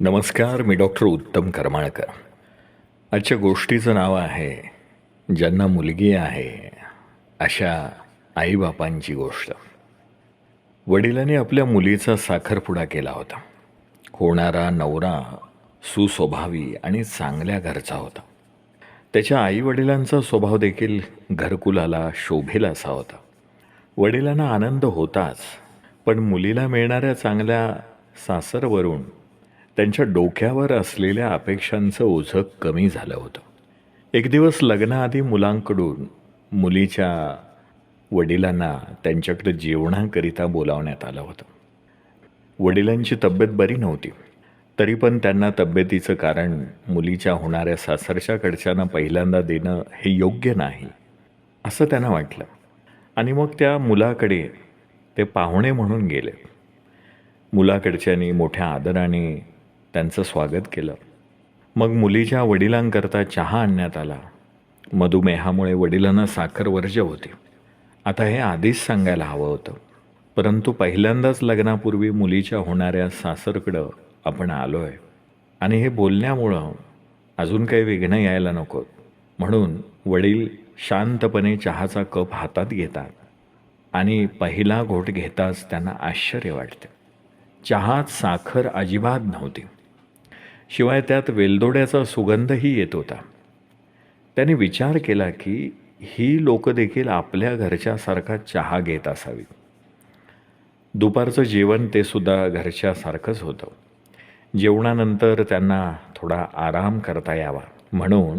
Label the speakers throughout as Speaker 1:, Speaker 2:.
Speaker 1: नमस्कार मी डॉक्टर उत्तम करमाळकर. आजच्या गोष्टीचं नाव आहे ज्यांना मुलगी आहे अशा आईबापांची गोष्ट. वडिलांनी आपल्या मुलीचा साखरपुडा केला होता. होणारा नवरा सुस्वभावी आणि चांगल्या घरचा होता. त्याच्या आईवडिलांचा स्वभाव देखील घरकुलाला शोभेल असा होता. वडिलांना आनंद होताच पण मुलीला मिळणाऱ्या चांगल्या सासरवरून त्यांच्या डोक्यावर असलेल्या अपेक्षांचं ओझं कमी झालं होतं. एक दिवस लग्नाआधी मुलांकडून मुलीच्या वडिलांना त्यांच्याकडे जेवणाकरिता बोलावण्यात आलं होतं. वडिलांची तब्येत बरी नव्हती. तरी पण त्यांना तब्येतीचं कारण मुलीच्या होणाऱ्या सासरच्याकडच्यांना पहिल्यांदा देणं हे योग्य नाही असं त्यांना वाटलं. आणि मग त्या मुलाकडे ते पाहुणे म्हणून गेले. मुलाकडच्यांनी मोठ्या आदराने त्यांचं स्वागत केलं. मग मुलीच्या वडिलांकरता चहा आणण्यात आला. मधुमेहामुळे वडिलांना साखर वर्ज्य होती. आता हे आधीच सांगायला हवं होतं. परंतु पहिल्यांदाच लग्नापूर्वी मुलीच्या होणाऱ्या सासरकडं आपण आलो आहे आणि हे बोलण्यामुळं अजून काही विघ्न यायला नको. म्हणून वडील शांतपणे चहाचा कप हातात घेतात. आणि पहिला घोट घेताच त्यांना आश्चर्य वाटते. चहात साखर अजिबात नव्हती. शिवाय त्यात वेलदोड्याचा सुगंधही येत होता. त्याने विचार केला की ही लोक देखील आपल्या घरच्यासारखा चहा घेत असावीत दुपारचं जेवण ते सुद्धा घरच्यासारखंच होतं. जेवणानंतर त्यांना थोडा आराम करता यावा म्हणून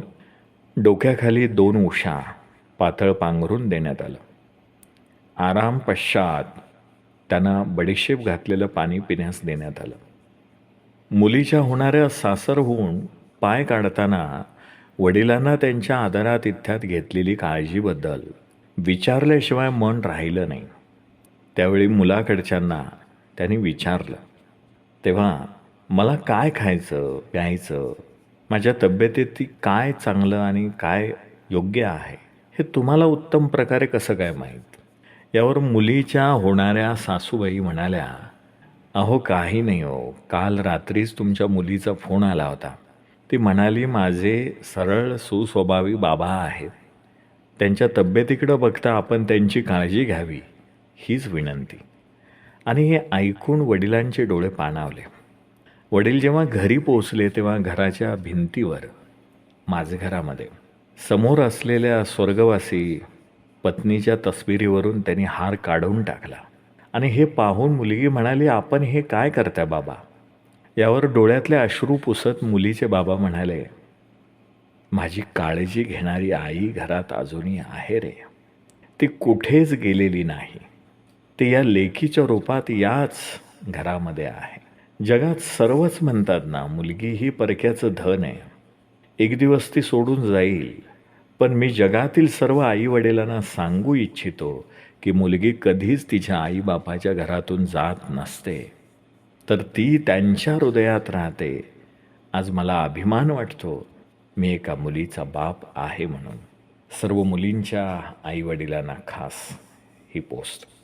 Speaker 1: डोक्याखाली दोन उशा पातळ पांघरून देण्यात आलं. आराम पश्चात त्यांना बडीशेप घातलेलं पाणी पिण्यास देण्यात आलं. मुलीच्या होणाऱ्या सासरहून पाय काढताना वडिलांना त्यांच्या आदरातिथ्यात घेतलेली काळजीबद्दल विचारल्याशिवाय मन राहिलं नाही. त्यावेळी मुलाकडच्यांना त्यांनी विचारलं तेव्हा मला काय खायचं प्यायचं? माझ्या तब्येतीत काय चांगलं आणि काय योग्य आहे? हे तुम्हाला उत्तम प्रकारे कसं काय माहीत? यावर मुलीच्या होणाऱ्या सासूबाई म्हणाल्या अहो काही नाही हो. काल रात्रीच तुमच्या मुलीचा फोन आला होता. ती म्हणाली माझे सरळ सुस्वभावी बाबा आहेत. त्यांच्या तब्येतीकडं बघता आपण त्यांची काळजी घ्यावी हीच विनंती. आणि हे ऐकून वडिलांचे डोळे पाणावले. वडील जेव्हा घरी पोचले तेव्हा घराच्या भिंतीवर माझे घरामध्ये समोर असलेल्या स्वर्गवासी पत्नीच्या तस्विरीवरून त्यांनी हार काढून टाकला. आणि हे पाहून मुलगी म्हणाली आपण हे काय करता बाबा? यावर डोळ्यातले अश्रू पुसत मुलीचे बाबा म्हणाले माझी काळजी घेणारी आई घरात अजूनही आहे रे. ती कुठेच गेलेली नाही. ती या लेखीच्या रूपात याच घरामध्ये आहे. जगात सर्वच म्हणतात ना मुलगी ही परक्याचं धन आहे. एक दिवस ती सोडून जाईल. पण मी जगातील सर्व आईवडिलांना सांगू इच्छितो की मुलगी कधीच तिच्या आईबापाच्या घरातून जात नसते. तर ती त्यांच्या हृदयात राहते. आज मला अभिमान वाटतो मी एका मुलीचा बाप आहे म्हणून. सर्व मुलींच्या आईवडिलांना खास ही पोस्ट.